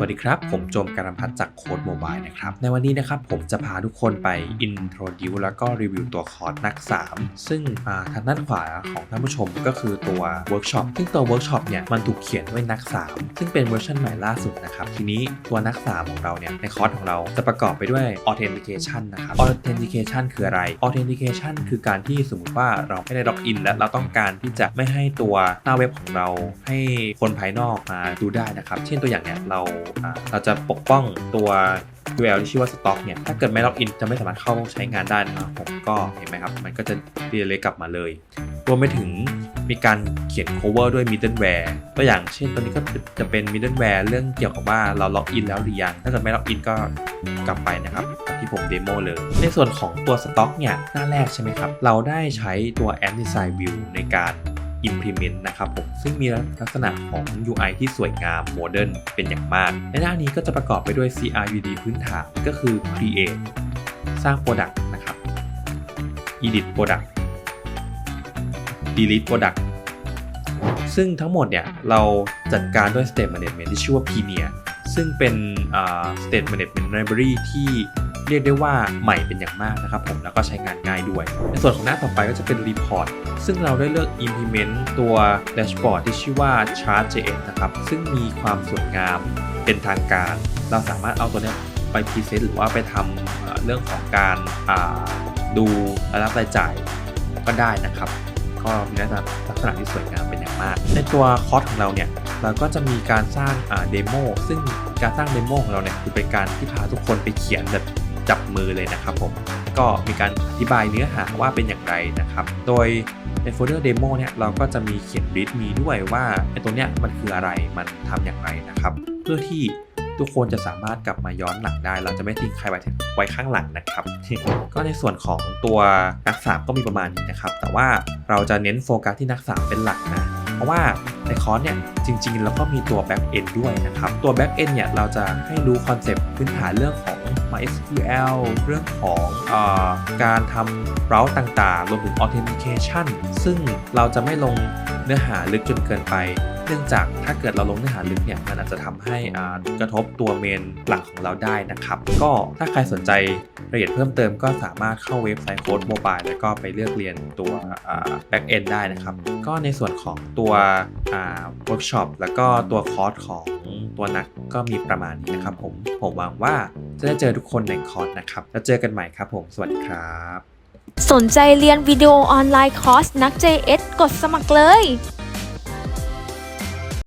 สวัสดีครับ ผมโจมการพัฒน์จากโค้ดโมบายนะครับ ในวันนี้นะครับผมจะพาทุกคนไป introduce แล้วก็รีวิวตัวคอร์สนัก 3 ซึ่งทางด้านขวาของท่านผู้ชมก็คือตัวเวิร์กช็อปซึ่งตัวเวิร์กช็อปเนี่ยมันถูกเขียนด้วยนัก 3 ซึ่งเป็นเวอร์ชันใหม่ล่าสุดนะครับ ทีนี้ตัวนัก 3 ของเราเนี่ยในคอร์สของเราจะประกอบไปด้วย authentication นะครับ authentication คืออะไร authentication คือการที่สมมติว่าเราไม่ได้ล็อกอินและเราต้องการที่จะไม่ให้ตัวหน้าเว็บของเราให้คนภายนอกมาดูได้นะครับ เช่นตัวอย่างเนี่ยเราเราจะปกป้องตัว URL ที่ชื่อว่า stock เนี่ย ถ้าเกิดไม่ล็อกอินจะไม่สามารถเข้าใช้งานได้นะครับผมก็เห็นไหมครับ มันก็จะเรียเลยกลับมาเลย รวมไปถึงมีการเขียน cover ด้วย middleware ตัวอย่างเช่นตัวนี้ก็จะเป็น middleware เรื่องเกี่ยวกับว่าเราล็อกอินแล้วหรือยัง ถ้าเกิดไม่ล็อกอินก็กลับไปนะครับ ที่ผมเดโมเลย ในส่วนของตัว stock เนี่ย หน้าแรกใช่ไหมครับ เราได้ใช้ตัว a n t i s i d e view ในการ implement นะครับผมซึ่งมีลักษณะของ UI ที่สวยงามโมเดิร์นเป็นอย่างมาก ในหน้านี้ก็จะประกอบไปด้วย CRUD พื้นฐานก็คือ create สร้าง Product นะครับ edit Product delete Product ซึ่งทั้งหมดเนี่ยเราจัดการด้วย State Management ที่ชื่อว่า Premier ซึ่งเป็น State Management Library ที่ เรียกได้ว่าใหม่เป็นอย่างมากนะครับผมแล้วก็ใช้งานง่ายด้วย ในส่วนของหน้าต่อไปก็จะเป็น Report ซึ่งเราได้เลือก implement ตัว dashboard ที่ชื่อว่า Chart.js นะครับ ซึ่งมีความสวยงามเป็นทางการ เราสามารถเอาตัวเนี้ยไปพรีเซนต์หรือว่าไปทำเรื่องของการาดูรายรับรายจ่ายก็ได้นะครับก็มีลักษณะที่สวยงามเป็นอย่างมาก ในตัวคอร์สของเราเนี่ยเราก็จะมีการสร้างเดโมซึ่งการสร้างเดโมของเราเนี่ยคือเป็นการที่พาทุกคนไปเขียนแบบ จับมือเลยนะครับผมก็มีการอธิบายเนื้อหาว่าเป็นอย่างไรนะครับ โดยในโฟลเดอร์เดโมเนี่ยเราก็จะมีเขียนรีดมีด้วยว่าไอ้ตัวเนี้ยมันคืออะไรมันทำอย่างไรนะครับ เพื่อที่ทุกคนจะสามารถกลับมาย้อนหลังได้ เราจะไม่ทิ้งใครไว้ไว้ข้างหลังนะครับ ก็ในส่วนของตัวนักสามก็มีประมาณนี้นะครับ แต่ว่าเราจะเน้นโฟกัสที่นักสามเป็นหลักนะ เพราะว่าในคอร์สเนี่ยจริงๆ แล้วก็มีตัว Back End ด้วยนะครับ ตัว Back End เนี่ยเราจะให้รู้คอนเซปต์พื้นฐานเรื่องของ MySQL เรื่องของอการทำเราต่างๆ รวมถึง authentication ซึ่งเราจะไม่ลงเนื้อหาลึกจนเกินไป เนื่องจากถ้าเกิดเราลงเนื้อหาลึกเนี่ยมันอาจจะทำให้อ่ากระทบตัวเมนหลักของเราได้นะครับ ก็ถ้าใครสนใจรายละเอียดเพิ่มเติมก็สามารถเข้าเว็บไซต์โค้ดโมบายแล้วก็ไปเลือกเรียนตัวแบ็กเอนได้นะครับ ก็ในส่วนของตัวเวิร์กช็อปแล้วก็ตัวคอร์สของตัวนักก็มีประมาณนี้นะครับผมผมหวังว่าจะได้เจอทุกคนในคอร์สนะครับ แล้วเจอกันใหม่ครับผม สวัสดีครับ สนใจเรียนวิดีโอออนไลน์คอร์สนัก JS กดสมัครเลย